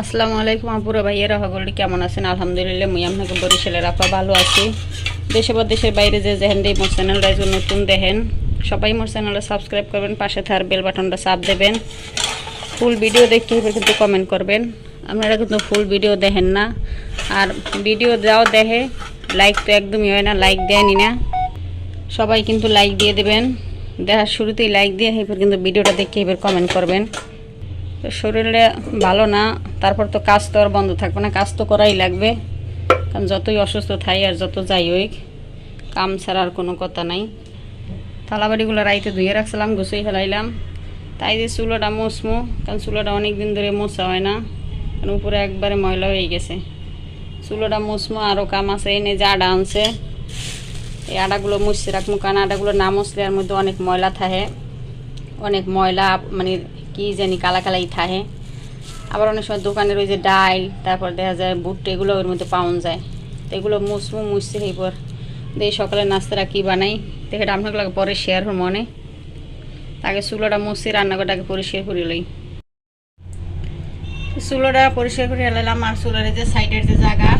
আসসালামু আলাইকুম আপুরা ভাইয়েরা সকলে কেমন আছেন? আলহামদুলিল্লাহ, মুই আপনাকে বরিশালের আপা ভালো আছি। দেশে বা দেশের বাইরে যে যেহেন দিয়ে মোর চ্যানেলটা যে নতুন দেখেন, সবাই মোর চ্যানেলটা সাবস্ক্রাইব করবেন, পাশে থার বেল বাটনটা চাপ দেবেন। ফুল ভিডিও দেখতে এবার কিন্তু কমেন্ট করবেন। আপনারা কিন্তু ফুল ভিডিও দেখেন না। আর ভিডিও যাও দেখে লাইক তো একদমই হয় না লাইক দেয়নি না। সবাই কিন্তু লাইক দিয়ে দেবেন। দেখার শুরুতেই লাইক দিয়ে এবার কিন্তু ভিডিওটা দেখে এবার কমেন্ট করবেন। তো শরীরে ভালো না, তারপর তো কাজ তো আর বন্ধ থাকবে না, কাজ তো করাই লাগবে। কারণ যতই অসুস্থ থাই আর যত যাই হোক, কাম ছাড়ার কোনো কথা নাই। থালাবাড়িগুলো রাইতে ধুয়ে রাখছিলাম, গুছিয়ে ফেলাইলাম। তাই যে চুলোটা মুসমু, কারণ চুলোটা অনেক দিন ধরে মোছা হয় না, কারণ উপরে একবারে ময়লা হয়ে গেছে। চুলোটা মুসমু আরও কাম আছে এনে যে আডা আনছে। এই আটাগুলো মুছতে রাখব, কারণ আটাগুলো না মুছলে এর মধ্যে অনেক ময়লা থাকে। অনেক ময়লা মানে কি জানি কালা কালাই থাকে আবার অনেক সময় দোকানের ওই যে ডাল তারপর দেখা যায় বুট এগুলো ওর মধ্যে পাওয়া যায়। তো এগুলো মুসমু মুছতে এরপর। দিয়ে সকালে নাস্তাটা কী বানাই? দেখে আপনাকে পরে শেয়ার হর মনে। আগে চুলোটা মুছি রান্নাঘরটাকে পরিষ্কার করে লই। চুলোটা পরিষ্কার করে এলাম আর চুলোর যে সাইডের যে জায়গা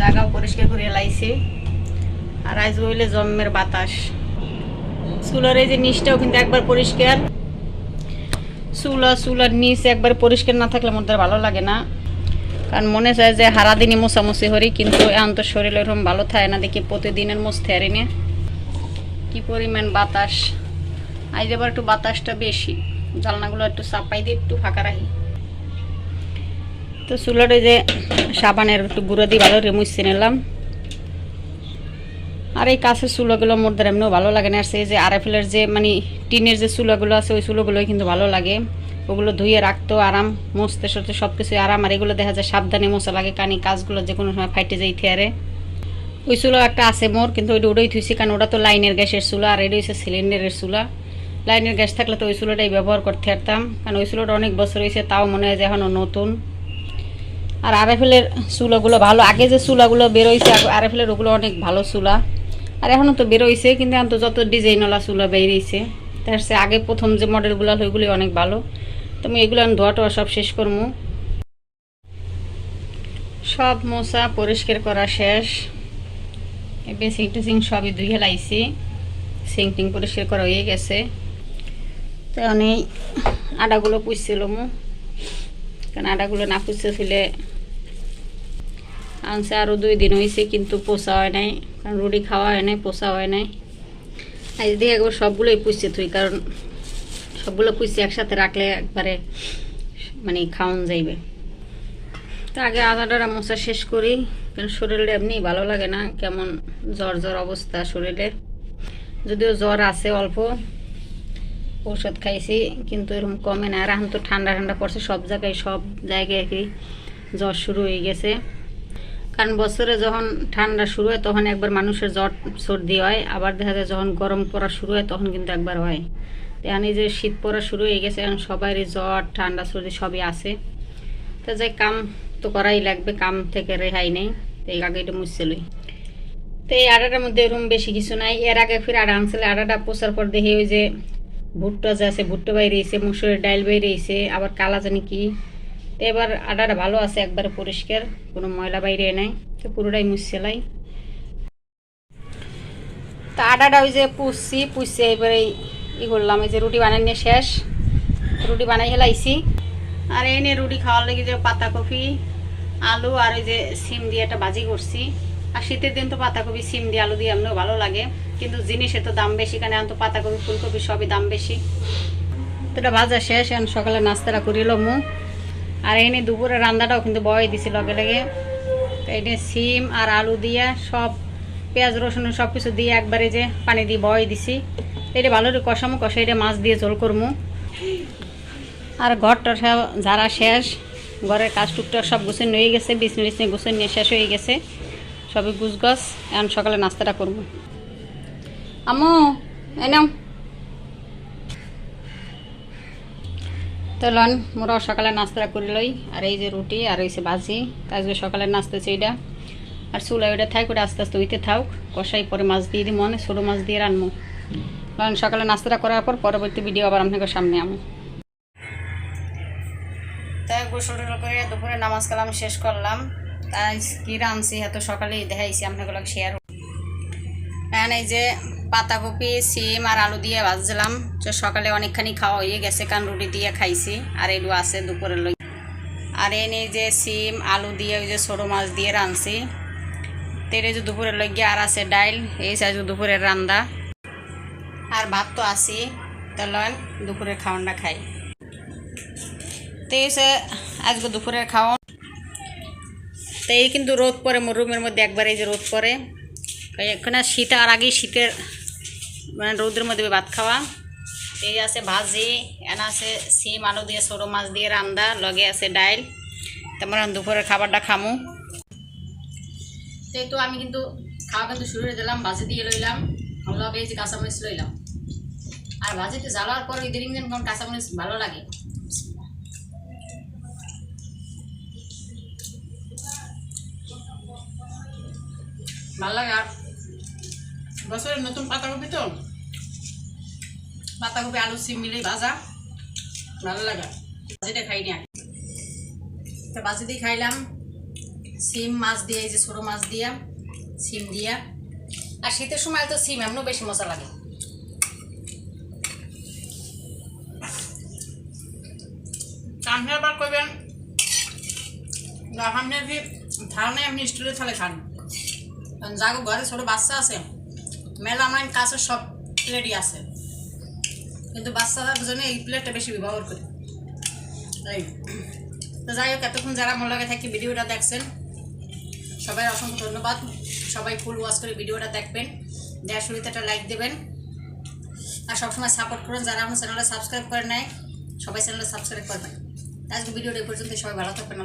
জায়গাও পরিষ্কার করে এলাইছি। আর আজ হইলে জন্মের বাতাস। চুলার এই যে নিচটাও কিন্তু একবার পরিষ্কার। চুলা, চুলার নিচ একবার পরিষ্কার না থাকলে মধ্যে ভালো লাগে না। কারণ মনে চায় যে হারা দিনই মোছামুছি হরি কিন্তু এখন তো শরীর এরকম ভালো থাকে না দেখি প্রতিদিনের মুছতে হারি না কি পরিমাণ বাতাস। আজ এবার একটু বাতাসটা বেশি। জালনাগুলো একটু চাপাই দিয়ে একটু ফাঁকা রাখি। তো ওই যে সাবানের একটু গুঁড়ো দিয়ে ভালো মুছতে নিলাম। আর এই কাছের চুলোগুলো মোর দ্বারা এমনিও ভালো লাগে না। আর সেই যে আরএফএলের যে মানে টিনের যে চুলোগুলো আছে, ওই চুলোগুলোই কিন্তু ভালো লাগে। ওগুলো ধুয়ে রাখতো আরাম মুছতে সতে সব কিছুই আরাম, আর এগুলো দেখা যায় সাবধানে মোছা লাগে কানি, কাজগুলো যে কোনো সময় ফাইটে যাই থেয়ারে। ওই চুলো একটা আছে মোর, কিন্তু ওইটা ওটাই থুইছি কারণ ওটা তো লাইনের গ্যাসের চুলা, আর এটা হচ্ছে সিলিন্ডারের চুলা। লাইনের গ্যাস থাকলে তো ওই চুলোটাই ব্যবহার করতে পারতাম, কারণ ওই চুলোটা অনেক বছর হয়েছে তাও মনে হয় যে এখনও নতুন। আর আরএফএলের চুলাগুলো ভালো, আগে যে চুলাগুলো বেরোইছে আরএফএলের ওগুলো অনেক ভালো চুলা। আর এখনও তো বেরোইছে কিন্তু এখন তো যত ডিজাইনওয়ালা চুলা বেরিয়েছে তার সে আগে প্রথম যে মডেলগুলো ওইগুলি অনেক ভালো। তো আমি এগুলো ধোয়া টোয়া সব শেষ করব সব মশা পরিষ্কার করা শেষ। বেসিং টেসিং সবই ধুয়ে লাইছি। সিং টিং পরিষ্কার করা হয়ে গেছে। তো অনেক আটাগুলো পুষছিল মু কারণ আটাগুলো না পুষতে ফেলে আনছে আরও দুই দিন হয়েছে কিন্তু পোষা হয় নাই। কারণ রুটি খাওয়া হয় নাই, পোষা হয় নাই। আজ দিয়ে একবার সবগুলোই পুষছে তুই, কারণ সবগুলো পুষছে একসাথে রাখলে একবারে মানে খাওয়ান যাইবে। তো আগে আদাটা মশা শেষ করি, কারণ শরীরে এমনি ভালো লাগে না, কেমন জ্বর জ্বর অবস্থা শরীরে যদিও জ্বর আছে অল্প, ঔষধ খাইছি, কিন্তু এরকম কমে না। আর এখন তো ঠান্ডা ঠান্ডা পড়ছে, সব জায়গায় সব জায়গায় আর কি জ্বর শুরু হয়ে গেছে। কারণ বছরে যখন ঠান্ডা শুরু হয়, তখন একবার মানুষের জ্বর সর্দি হয়। আবার দেখা যায় যখন গরম পড়া শুরু হয়, তখন কিন্তু একবার হয়। এখন যে শীত পড়া শুরু হয়ে গেছে, এখন সবারই জ্বর, ঠান্ডা, সর্দি সবই আছে। তো যাই কাম তো করাই লাগবে, কাম থেকে রেহাই নেই। তো এই আগে এটা মুছছিলই তো এই আটাটার মধ্যে এরকম বেশি কিছু নাই। এর আগে ফির আটা আনছিল। আটাটা পোষার পর দেখি ওই যে ভুট্টা যে আছে, ভুট্টা বাইরেছে মুসুরের ডাইল বাইরেছে আবার কালা জানি কি এবার আটাটা ভালো আছে, একবারে পরিষ্কার, কোনো ময়লা বাইরে নাই, তো পুরোটাই মুছছিলাই তা আটাটা ওই যে পুষছি পুষছি, এবারে ই করলাম, এই যে রুটি বানাই নিয়ে শেষ। রুটি বানাই হেলাইছি আর এনে রুটি খাওয়ার লেগে যে পাতাকপি, আলু আর ওই যে সিম দিয়ে একটা ভাজি করছি। আর শীতের দিন তো পাতাকপি, সিম দিয়ে আলু দিয়ে এমনিও ভালো লাগে, কিন্তু জিনিসের তো দাম বেশি, কারণ এখন তো পাতাকপি, ফুলকপি সবই দাম বেশি। তো এটা ভাজা শেষ, এখন সকালে নাস্তাটা করিল মু আর এনে দুপুরে রান্নাটাও কিন্তু বয় দিছি লগে লগে। এনে সিম আর আলু দিয়ে সব পেঁয়াজ, রসুন সব কিছু দিয়ে একবারে যে পানি দিয়ে বয় দিছি। এটা ভালো করে কষামো কষা এটা মাছ দিয়ে ঝোল করমু। আর ঘরটা সব ঝাড়া শেষ। ঘরের কাজ টুকটাক সব গুছিয়ে নিয়ে গেছে, বিছনি বিছনি গুছিয়ে নিয়ে শেষ হয়ে গেছে। সবই গুছগাছ, এখন সকালে নাস্তাটা করব। আমু এই তো লন মোরা সকালে নাস্তা করে লই, আর এই যে রুটি আর এই যে ভাজি আজকে সকালে নাস্তা এইটা আর চুলা ওইটা থাক ওটা আস্তে আস্তে উইতে থাক, কষাই পরে মাছ দিয়ে দিই মনে ছোটো মাছ দিয়ে রানবো লন সকালে নাস্তাটা করার পর পরবর্তী ভিডিও আবার আপনাকে সামনে আমো তাই গোসল করে দুপুরে নামাজ কালাম শেষ করলাম। তাই কি রাঁধছি, এত সকালেই দেখাইছি আপনাগুলো শেয়ার এই যে পাতাকপি, সিম আর আলু দিয়ে ভাজছিলাম তো সকালে অনেকখানি খাওয়া হয়ে গেছে, কারণ রুটি দিয়ে খাইছি। আর এটু আছে দুপুরের লই। আর এনে যে সিম, আলু দিয়ে ওই যে ছোটো মাছ দিয়ে রাঁধছি। তেরে যে দুপুরের লইগে আর আছে ডাইল, এই সাইজ দুপুরের রান্দা। আর ভাত তো আছি তাহলে দুপুরের খাওয়ানটা খাই। তো আজকে দুপুরের খাওয়ান। তো এই কিন্তু রোদ পরে মোর রুমের মধ্যে একবার এই যে রোদ পরে এখানে শীত, আর আগেই শীতের মানে রোদের মধ্যে ভাত খাওয়া। এই আছে ভাজি, এনা আছে সিম, আলু দিয়ে ছোটো মাছ দিয়ে রান্দা, লগে আছে ডাইল। তেমন দুপুরের খাবারটা খামু। এই তো আমি কিন্তু খাওয়া কিন্তু শুরু করে দিলাম, ভাজি দিয়ে লইলাম। লগে যে কাঁচামরিচ লইলাম। আর ভাজিতে জ্বালার পর ওই দিন কারণ কাঁচামরিচ ভালো লাগে। ভালো লাগে আর বছরের নতুন পাতাকপি তো? পাতাকপি, আলু, সিম মিলে ভাজা। ভালো লাগে? ভাজিটা খাইনি আগে। তো ভাজি দিয়ে খাইলাম। সিম মাছ দিয়ে, এই যে ছোটো মাছ দিয়া, সিম দিয়া। আর শীতের সময় তো সিম, এমনও বেশি মজা লাগে। আপনি আবার করবেন আপনি কি ধারণে আপনি স্টুলে থালে খান। কারণ যাগো, ঘরে ছোটো বাচ্চা আছে। মেলা মাইন কাছের সব প্লেটই আছে। কিন্তু বাচ্চাদের জন্য এই প্লেটটা বেশি ব্যবহার করি। তো যাই হোক, এতক্ষণ যারা মনে লাগে থাকি ভিডিওটা দেখছেন। সবাই অসংখ্য ধন্যবাদ। সবাই ফুল ওয়াশ করে ভিডিওটা দেখবেন। দেওয়ার শুরুতে একটা লাইক দেবেন। আর সবসময় সাপোর্ট করুন। যারা আমার চ্যানেলটা সাবস্ক্রাইব করে নেয় সবাই চ্যানেলটা সাবস্ক্রাইব করবেন। আজকে ভিডিওটা এই পর্যন্ত সবাই ভালো থাকবেন।